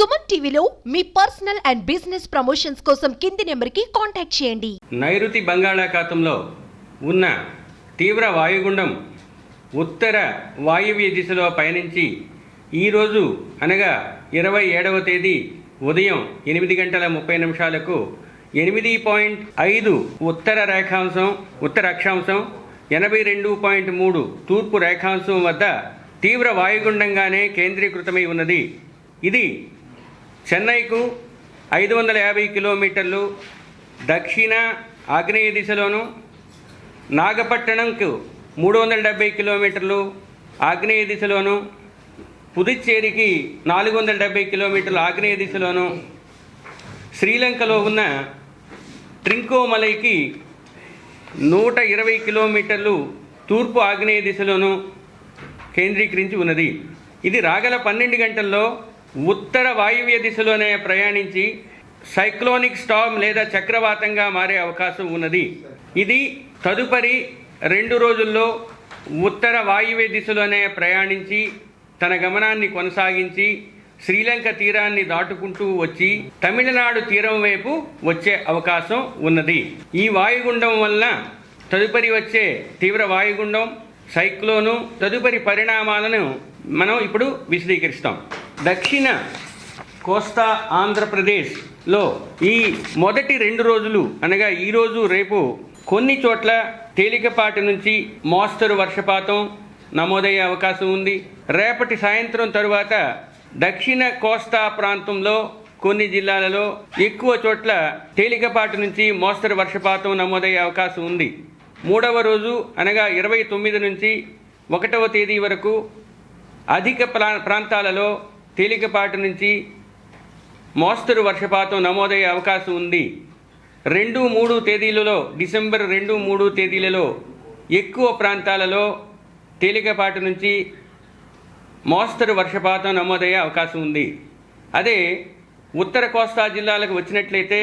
సుమన్ టీవీలో మీ personal and business promotions కోసం కింది నెంబర్కి కాంటాక్ట్ చేయండి. నైరుతి బంగాళాఖాతంలో ఉన్న తీవ్ర వాయుగుండం ఉత్తర వాయువ్య దిశలో పయనించి ఈరోజు అనగా ఇరవై ఏడవ తేదీ ఉదయం ఎనిమిది గంటల ముప్పై నిమిషాలకు ఎనిమిది పాయింట్ ఐదు ఉత్తర రేఖాంశం ఉత్తర అక్షాంశం ఎనభై రెండు పాయింట్ మూడు తూర్పు రేఖాంశం వద్ద తీవ్ర వాయుగుండంగానే కేంద్రీకృతమై ఉన్నది. ఇది చెన్నైకు ఐదు వందల యాభై కిలోమీటర్లు దక్షిణ ఆగ్నేయ దిశలోను నాగపట్టణంకు మూడు వందల డెబ్బై కిలోమీటర్లు ఆగ్నేయ దిశలోను పుదుచ్చేరికి నాలుగు వందల డెబ్బై కిలోమీటర్లు ఆగ్నేయ దిశలోను. శ్రీలంకలో ఉన్న ట్రింకోమలైకి నూట ఇరవై కిలోమీటర్లు తూర్పు ఆగ్నేయ దిశలోను కేంద్రీకరించి ఉన్నది. ఇది రాగల పన్నెండు గంటల్లో ఉత్తర వాయువ్య దిశలోనే ప్రయాణించి సైక్లోనిక్ స్టామ్ లేదా చక్రవాతంగా మారే అవకాశం ఉన్నది. ఇది తదుపరి రెండు రోజుల్లో ఉత్తర వాయువ్య దిశలోనే ప్రయాణించి తన గమనాన్ని కొనసాగించి శ్రీలంక తీరాన్ని దాటుకుంటూ వచ్చి తమిళనాడు తీరం వైపు వచ్చే అవకాశం ఉన్నది. ఈ వాయుగుండం వలన తదుపరి వచ్చే తీవ్ర వాయుగుండం సైక్లోను తదుపరి పరిణామాలను మనం ఇప్పుడు విశదీకరిస్తాం. దక్షిణ కోస్తా ఆంధ్రప్రదేశ్లో ఈ మొదటి రెండు రోజులు అనగా ఈరోజు రేపు కొన్ని చోట్ల తేలికపాటి నుంచి మోస్తరు వర్షపాతం నమోదయ్యే అవకాశం ఉంది. రేపటి సాయంత్రం తరువాత దక్షిణ కోస్తా ప్రాంతంలో కొన్ని జిల్లాలలో ఎక్కువ చోట్ల తేలికపాటి నుంచి మోస్తరు వర్షపాతం నమోదయ్యే అవకాశం ఉంది. మూడవ రోజు అనగా ఇరవై తొమ్మిది నుంచి ఒకటవ తేదీ వరకు అధిక ప్రా ప్రాంతాలలో తేలికపాటి నుంచి మోస్తరు వర్షపాతం నమోదయ్యే అవకాశం ఉంది. రెండు మూడు తేదీలలో డిసెంబర్ రెండు మూడు తేదీలలో ఎక్కువ ప్రాంతాలలో తేలికపాటి నుంచి మోస్తరు వర్షపాతం నమోదయ్యే అవకాశం ఉంది. అదే ఉత్తర కోస్తా జిల్లాలకు వచ్చినట్లయితే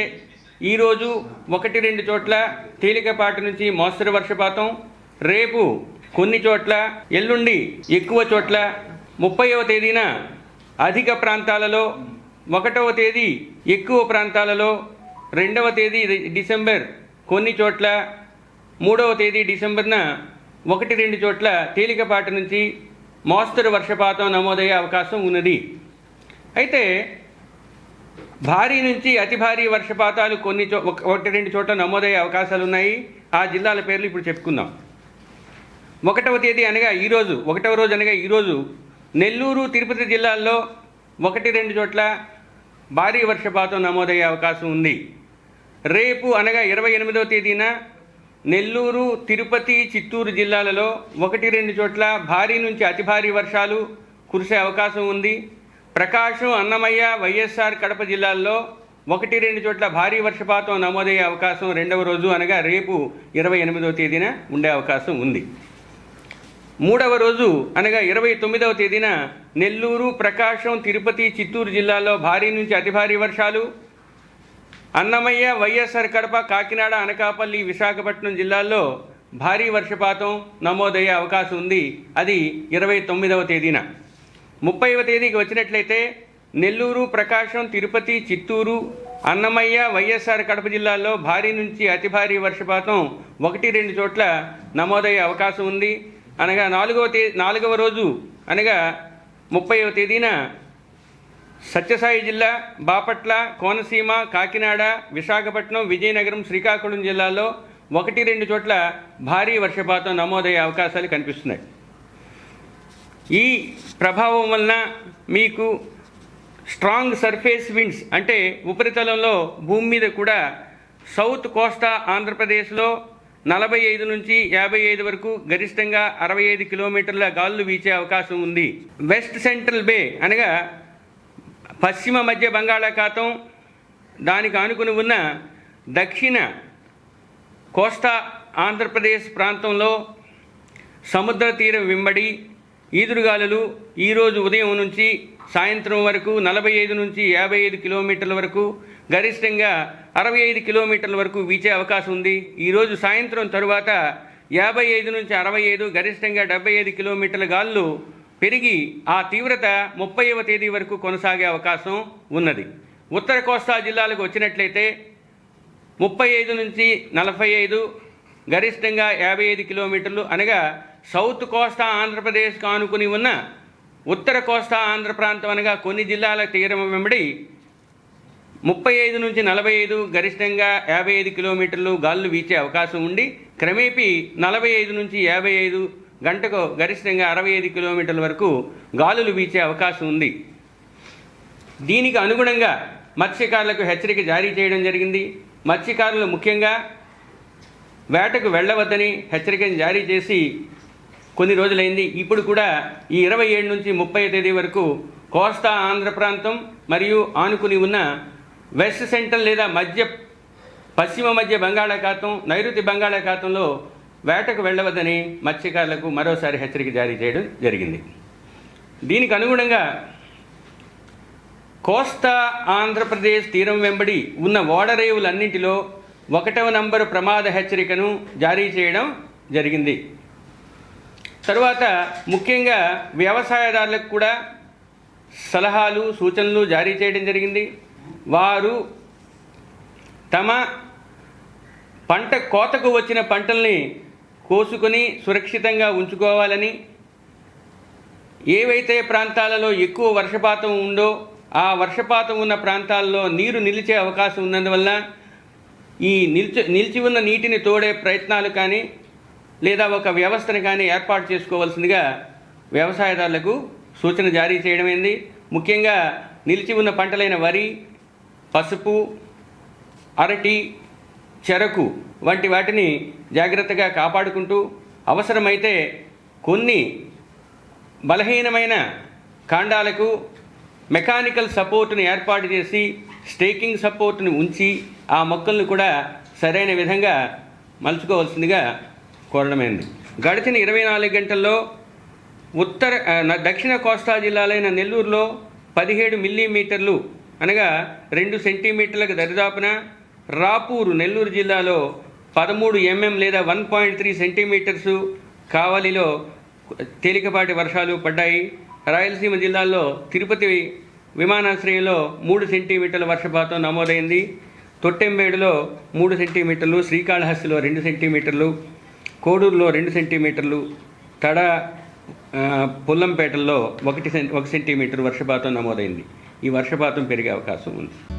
ఈరోజు ఒకటి రెండు చోట్ల తేలికపాటి నుంచి మోస్తరు వర్షపాతం రేపు కొన్ని చోట్ల ఎల్లుండి ఎక్కువ చోట్ల ముప్పైవ తేదీన అధిక ప్రాంతాలలో ఒకటవ తేదీ ఎక్కువ ప్రాంతాలలో రెండవ తేదీ డిసెంబర్ కొన్ని చోట్ల మూడవ తేదీ డిసెంబర్న ఒకటి రెండు చోట్ల తేలికపాటి నుంచి మోస్తరు వర్షపాతం నమోదయ్యే అవకాశం ఉన్నది. అయితే భారీ నుంచి అతి భారీ వర్షపాతాలు కొన్ని చో ఒక- ఒకటి రెండు చోట్ల నమోదయ్యే అవకాశాలు ఉన్నాయి. ఆ జిల్లాల పేర్లు ఇప్పుడు చెప్పుకుందాం. ఒకటవ తేదీ అనగా ఈరోజు ఒకటవ రోజు అనగా ఈరోజు నెల్లూరు తిరుపతి జిల్లాల్లో ఒకటి రెండు చోట్ల భారీ వర్షపాతం నమోదయ్యే అవకాశం ఉంది. రేపు అనగా ఇరవై ఎనిమిదవ తేదీన నెల్లూరు తిరుపతి చిత్తూరు జిల్లాలలో ఒకటి రెండు చోట్ల భారీ నుంచి అతి భారీ వర్షాలు కురిసే అవకాశం ఉంది. ప్రకాశం అన్నమయ్య వైఎస్ఆర్ కడప జిల్లాల్లో ఒకటి రెండు చోట్ల భారీ వర్షపాతం నమోదయ్యే అవకాశం రెండవ రోజు అనగా రేపు ఇరవై ఎనిమిదవ తేదీన ఉండే అవకాశం ఉంది. మూడవ రోజు అనగా ఇరవై తొమ్మిదవ తేదీన నెల్లూరు ప్రకాశం తిరుపతి చిత్తూరు జిల్లాల్లో భారీ నుంచి అతి భారీ వర్షాలు. అన్నమయ్య వైఎస్ఆర్ కడప కాకినాడ అనకాపల్లి విశాఖపట్నం జిల్లాల్లో భారీ వర్షపాతం నమోదయ్యే అవకాశం ఉంది. అది ఇరవై తొమ్మిదవ తేదీన. ముప్పైవ తేదీకి వచ్చినట్లయితే నెల్లూరు ప్రకాశం తిరుపతి చిత్తూరు అన్నమయ్య వైఎస్ఆర్ కడప జిల్లాల్లో భారీ నుంచి అతి భారీ వర్షపాతం ఒకటి రెండు చోట్ల నమోదయ్యే అవకాశం ఉంది. అనగా నాలుగవ తే నాలుగవ రోజు అనగా ముప్పైవ తేదీన సత్యసాయి జిల్లా బాపట్ల కోనసీమ కాకినాడ విశాఖపట్నం విజయనగరం శ్రీకాకుళం జిల్లాల్లో ఒకటి రెండు చోట్ల భారీ వర్షపాతం నమోదయ్యే అవకాశాలు కనిపిస్తున్నాయి. ఈ ప్రభావం వలన మీకు స్ట్రాంగ్ సర్ఫేస్ విండ్స్ అంటే ఉపరితలంలో భూమి మీద కూడా సౌత్ కోస్తా ఆంధ్రప్రదేశ్లో నలభై ఐదు నుంచి యాభై ఐదు వరకు గరిష్టంగా అరవై ఐదు కిలోమీటర్ల గాలులు వీచే అవకాశం ఉంది. వెస్ట్ సెంట్రల్ బే అనగా పశ్చిమ మధ్య బంగాళాఖాతం దానికి ఆనుకుని ఉన్న దక్షిణ కోస్తా ఆంధ్రప్రదేశ్ ప్రాంతంలో సముద్ర తీరం వెంబడి ఈదురుగాలులు ఈరోజు ఉదయం నుంచి సాయంత్రం వరకు నలభై ఐదు నుంచి యాభై ఐదు కిలోమీటర్ల వరకు గరిష్టంగా అరవై ఐదు కిలోమీటర్ల వరకు వీచే అవకాశం ఉంది. ఈరోజు సాయంత్రం తరువాత యాభై ఐదు నుంచి అరవై ఐదు గరిష్టంగా డెబ్బై ఐదు కిలోమీటర్ల గాలులు పెరిగి ఆ తీవ్రత ముప్పైవ తేదీ వరకు కొనసాగే అవకాశం ఉన్నది. ఉత్తర కోస్తా జిల్లాలకు వచ్చినట్లయితే ముప్పై ఐదు నుంచి నలభై ఐదు గరిష్టంగా యాభై ఐదు కిలోమీటర్లు అనగా సౌత్ కోస్తా ఆంధ్రప్రదేశ్కు ఆనుకుని ఉన్న ఉత్తర కోస్తా ఆంధ్ర ప్రాంతం అనగా కొన్ని జిల్లాల తీరం వెంబడి ముప్పై ఐదు నుంచి నలభై ఐదు గరిష్టంగా యాభై ఐదు కిలోమీటర్లు గాలులు వీచే అవకాశం ఉండి క్రమేపీ నలభై ఐదు నుంచి యాభై ఐదు గంటకు గరిష్టంగా అరవై ఐదు కిలోమీటర్ల వరకు గాలులు వీచే అవకాశం ఉంది. దీనికి అనుగుణంగా మత్స్యకారులకు హెచ్చరిక జారీ చేయడం జరిగింది. మత్స్యకారులు ముఖ్యంగా వేటకు వెళ్ళవద్దని హెచ్చరికను జారీ చేసి కొన్ని రోజులైంది. ఇప్పుడు కూడా ఈ ఇరవై ఏడు నుంచి ముప్పై తేదీ వరకు కోస్తా ఆంధ్ర ప్రాంతం మరియు ఆనుకుని ఉన్న వెస్ట్ సెంట్రల్ లేదా మధ్య పశ్చిమ మధ్య బంగాళాఖాతం నైరుతి బంగాళాఖాతంలో వేటకు వెళ్ళవద్దని మత్స్యకారులకు మరోసారి హెచ్చరిక జారీ చేయడం జరిగింది. దీనికి అనుగుణంగా కోస్తా ఆంధ్రప్రదేశ్ తీరం వెంబడి ఉన్న ఓడరేవులన్నింటిలో ఒకటవ నంబరు ప్రమాద హెచ్చరికను జారీ చేయడం జరిగింది. తరువాత ముఖ్యంగా వ్యవసాయదారులకు కూడా సలహాలు సూచనలు జారీ చేయడం జరిగింది. వారు తమ పంట కోతకు వచ్చిన పంటల్ని కోసుకొని సురక్షితంగా ఉంచుకోవాలని ఏవైతే ప్రాంతాలలో ఎక్కువ వర్షపాతం ఉందో ఆ వర్షపాతం ఉన్న ప్రాంతాల్లో నీరు నిలిచే అవకాశం ఉన్నందువల్ల ఈ నిల్చి నిలిచి ఉన్న నీటిని తోడే ప్రయత్నాలు కానీ లేదా ఒక వ్యవస్థను కానీ ఏర్పాటు చేసుకోవాల్సిందిగా వ్యవసాయదారులకు సూచన జారీ చేయడమైంది. ముఖ్యంగా నిలిచి ఉన్న పంటలైన వరి పసుపు అరటి చెరకు వంటి వాటిని జాగ్రత్తగా కాపాడుకుంటూ అవసరమైతే కొన్ని బలహీనమైన కాండాలకు మెకానికల్ సపోర్ట్ని ఏర్పాటు చేసి స్టేకింగ్ సపోర్ట్ని ఉంచి ఆ మొక్కలను కూడా సరైన విధంగా మలుచుకోవాల్సిందిగా కోరడమైంది గడిచిన ఇరవై నాలుగు గంటల్లో ఉత్తర దక్షిణ కోస్తా జిల్లాలైన నెల్లూరులో పదిహేడు మిల్లీమీటర్లు అనగా రెండు సెంటీమీటర్లకు దరిదాపున రాపూరు నెల్లూరు జిల్లాలో పదమూడు ఎంఎం లేదా వన్ పాయింట్ త్రీ సెంటీమీటర్సు కావలిలో తేలికపాటి వర్షాలు పడ్డాయి. రాయలసీమ జిల్లాల్లో తిరుపతి విమానాశ్రయంలో మూడు సెంటీమీటర్ల వర్షపాతం నమోదైంది. తొట్టెంబేడులో మూడు సెంటీమీటర్లు శ్రీకాళహస్తిలో రెండు సెంటీమీటర్లు కోడూరులో రెండు సెంటీమీటర్లు తడ ఆ, పుల్లంపేటల్లో ఒకటి సెం ఒక సెంటీమీటర్ వర్షపాతం నమోదైంది. ఈ వర్షపాతం పెరిగే అవకాశం ఉంది.